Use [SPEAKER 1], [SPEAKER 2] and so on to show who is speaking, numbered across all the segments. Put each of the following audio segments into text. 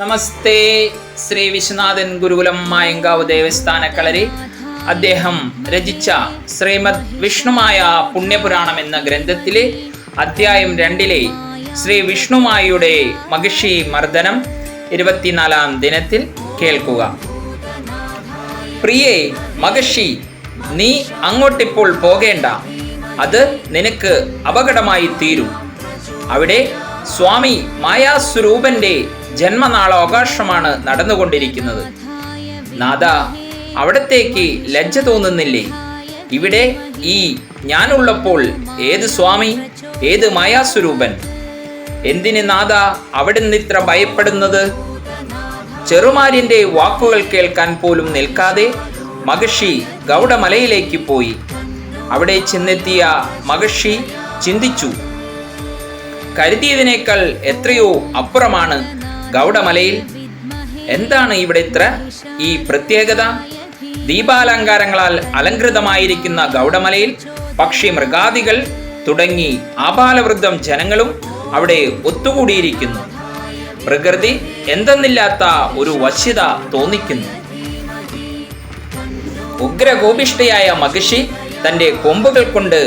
[SPEAKER 1] നമസ്തേ ശ്രീ വിശ്വനാഥൻ ഗുരുകുലം മായങ്കാവ് ദേവസ്ഥാന കളരി. അദ്ദേഹം രചിച്ച ശ്രീമദ് വിഷ്ണുമായ പുണ്യപുരാണം എന്ന ഗ്രന്ഥത്തിലെ അധ്യായം രണ്ടിലെ ശ്രീ വിഷ്ണുമായയുടെ മഹിഷി മർദ്ദനം ഇരുപത്തിനാലാം ദിനത്തിൽ കേൾക്കുക. പ്രിയേ മഹർഷി നീ അങ്ങോട്ടിപ്പോൾ പോകേണ്ട. അത് നിനക്ക് അപകടമായി തീരും. അവിടെ സ്വാമി മായാസ്വരൂപന്റെ ജന്മനാളാവകാശമാണ് നടന്നുകൊണ്ടിരിക്കുന്നത്. നാഥ അവിടത്തേക്ക് ലജ്ജ തോന്നുന്നില്ലേ? ഇവിടെ ഈ ഞാനുള്ളപ്പോൾ ഏത് സ്വാമി ഏത് മായാസ്വരൂപൻ? എന്തിന് നാഥ അവിടുന്ന് ഇത്ര ഭയപ്പെടുന്നത്? ചെറുമാരിന്റെ വാക്കുകൾ കേൾക്കാൻ പോലും നിൽക്കാതെ മഹർഷി ഗൗഡമലയിലേക്ക് പോയി. അവിടെ ചെന്നെത്തിയ മഹർഷി ചിന്തിച്ചു കരുതിയതിനേക്കാൾ എത്രയോ അപ്പുറമാണ് ഗൗഡമലയിൽ. എന്താണ് ഇവിടെ ഇത്ര ഈ പ്രത്യേകത? ദീപാലങ്കാരങ്ങളാൽ അലങ്കൃതമായിരിക്കുന്ന ഗൗഡമലയിൽ പക്ഷി മൃഗാദികൾ തുടങ്ങി ആപാലവൃദ്ധം ജനങ്ങളും അവിടെ ഒത്തുകൂടിയിരിക്കുന്നു. പ്രകൃതി എന്തെന്നില്ലാത്ത ഒരു വശ്യത തോന്നിക്കുന്നു. ഉഗ്രകോപിഷ്ഠയായ മഹിഷി തന്റെ കൊമ്പുകൾ കൊണ്ട്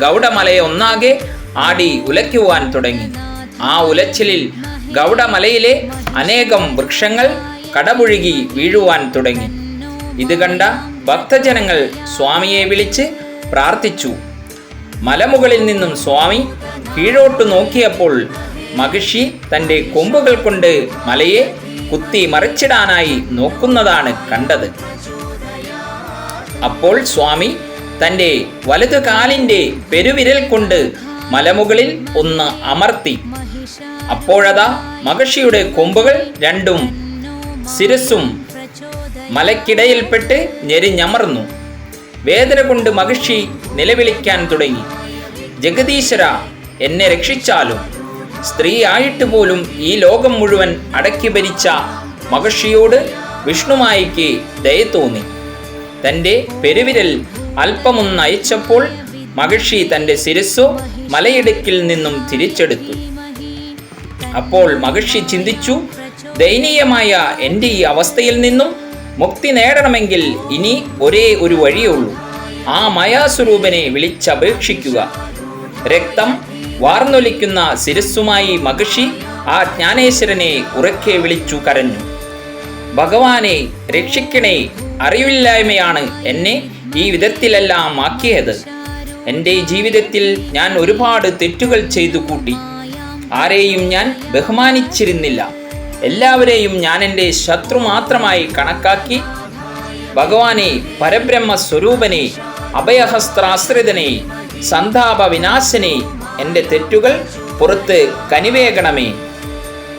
[SPEAKER 1] ഗൗഡമലയെ ഒന്നാകെ ആടി ഉലയ്ക്കുവാൻ തുടങ്ങി. ആ ഉലച്ചിലിൽ ഗൗഡമലയിലെ അനേകം വൃക്ഷങ്ങൾ കടപുഴുകി വീഴുവാൻ തുടങ്ങി. ഇത് കണ്ട ഭക്തജനങ്ങൾ സ്വാമിയെ വിളിച്ച് പ്രാർത്ഥിച്ചു. മലമുകളിൽ നിന്നും സ്വാമി കീഴോട്ട് നോക്കിയപ്പോൾ മഹിഷി തന്റെ കൊമ്പുകൾ കൊണ്ട് മലയെ കുത്തി മറിച്ചിടാനായി നോക്കുന്നതാണ് കണ്ടത്. അപ്പോൾ സ്വാമി തന്റെ വലതു കാലിന്റെ പെരുവിരൽ കൊണ്ട് മലമുകളിൽ ഒന്ന് അമർത്തി. അപ്പോഴതാ മഹർഷിയുടെ കൊമ്പുകൾ രണ്ടും ശിരസും മലക്കിടയിൽപ്പെട്ട് ഞെരിഞ്ഞമർന്നു. വേദന കൊണ്ട് മഹർഷി നിലവിളിക്കാൻ തുടങ്ങി. ജഗദീശ്വര എന്നെ രക്ഷിച്ചാലും സ്ത്രീ ആയിട്ട് പോലും ഈ ലോകം മുഴുവൻ അടക്കി ഭരിച്ച മഹർഷിയോട് വിഷ്ണുമായിക്ക് ദയ തോന്നി. തന്റെ പെരുവിരൽ അല്പമൊന്നയച്ചപ്പോൾ മഹർഷി തന്റെ ശിരസ്സു മലയിടുക്കിൽ നിന്നും തിരിച്ചെടുത്തു. അപ്പോൾ മഹർഷി ചിന്തിച്ചു ദയനീയമായ എന്റെ ഈ അവസ്ഥയിൽ നിന്നും മുക്തി നേടണമെങ്കിൽ ഇനി ഒരേ ഒരു വഴിയേ ഉള്ളൂ. ആ മായാസ്വരൂപനെ വിളിച്ചപേക്ഷിക്കുക. രക്തം വാർന്നൊലിക്കുന്ന ശിരസ്സുമായി മഹർഷി ആ ജ്ഞാനേശ്വരനെ ഉറക്കെ വിളിച്ചു കരഞ്ഞു. ഭഗവാനെ രക്ഷിക്കണേ അറിവില്ലായ്മയാണ് എന്നെ ഈ വിധത്തിലെല്ലാം ആക്കിയത്. എന്റെ ജീവിതത്തിൽ ഞാൻ ഒരുപാട് തെറ്റുകൾ ചെയ്തു കൂട്ടി. ആരെയും ഞാൻ ബഹുമാനിച്ചിരുന്നില്ല. എല്ലാവരെയും ഞാൻ എന്റെ ശത്രു മാത്രമായി കണക്കാക്കി ഭഗവാനെ പരബ്രഹ്മ സ്വരൂപനെ അഭയഹസ്ത്രാശ്രിതനെ സന്താപ വിനാശനെ എന്റെ തെറ്റുകൾ പുറത്ത് കനിവേകണമേ.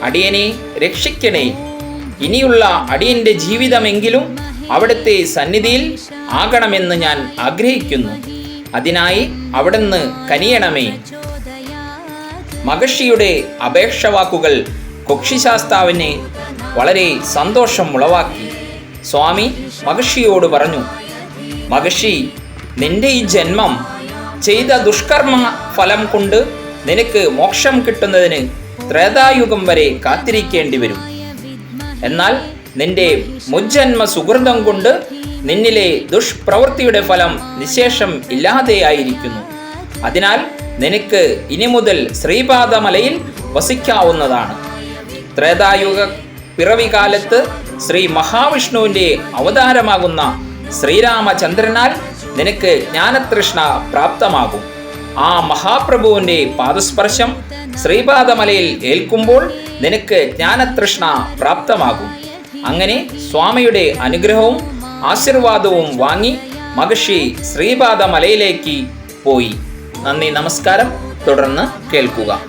[SPEAKER 1] അടിയനെ രക്ഷിക്കണേ. ഇനിയുള്ള അടിയന്റെ ജീവിതമെങ്കിലും അവിടുത്തെ സന്നിധിയിൽ ആകണമെന്ന് ഞാൻ ആഗ്രഹിക്കുന്നു. അതിനായി അവിടുന്ന് കനിയണമേ. മഹർഷിയുടെ അപേക്ഷ വാക്കുകൾ കൊക്ഷിശാസ്താവിനെ വളരെ സന്തോഷം ഉളവാക്കി. സ്വാമി മഹർഷിയോട് പറഞ്ഞു മഹർഷി നിന്റെ ഈ ജന്മം ചെയ്ത ദുഷ്കർമ്മ ഫലം കൊണ്ട് നിനക്ക് മോക്ഷം കിട്ടുന്നതിന് ത്രേതായുഗം വരെ കാത്തിരിക്കേണ്ടി വരും. എന്നാൽ നിന്റെ മുജ്ജന്മ സുഹൃതം കൊണ്ട് നിന്നിലെ ദുഷ്പ്രവൃത്തിയുടെ ഫലം നിശേഷം ഇല്ലാതെയായിരിക്കുന്നു. അതിനാൽ നിനക്ക് ഇനി മുതൽ ശ്രീപാദമലയിൽ വസിക്കാവുന്നതാണ്. ത്രേതായുഗ പിറവി കാലത്ത് ശ്രീ മഹാവിഷ്ണുവിന്റെ അവതാരമാകുന്ന ശ്രീരാമചന്ദ്രനാൽ നിനക്ക് ജ്ഞാനതൃഷ്ണ പ്രാപ്തമാകും. ആ മഹാപ്രഭുവിന്റെ പാദസ്പർശം ശ്രീപാദമലയിൽ ഏൽക്കുമ്പോൾ നിനക്ക് ജ്ഞാനതൃഷ്ണ പ്രാപ്തമാകും. അങ്ങനെ സ്വാമിയുടെ അനുഗ്രഹവും ആശീർവാദവും വാങ്ങി മഹർഷി ശ്രീപാദമലയിലേക്ക് പോയി. നന്ദി നമസ്കാരം. തുടർന്ന് കേൾക്കുക.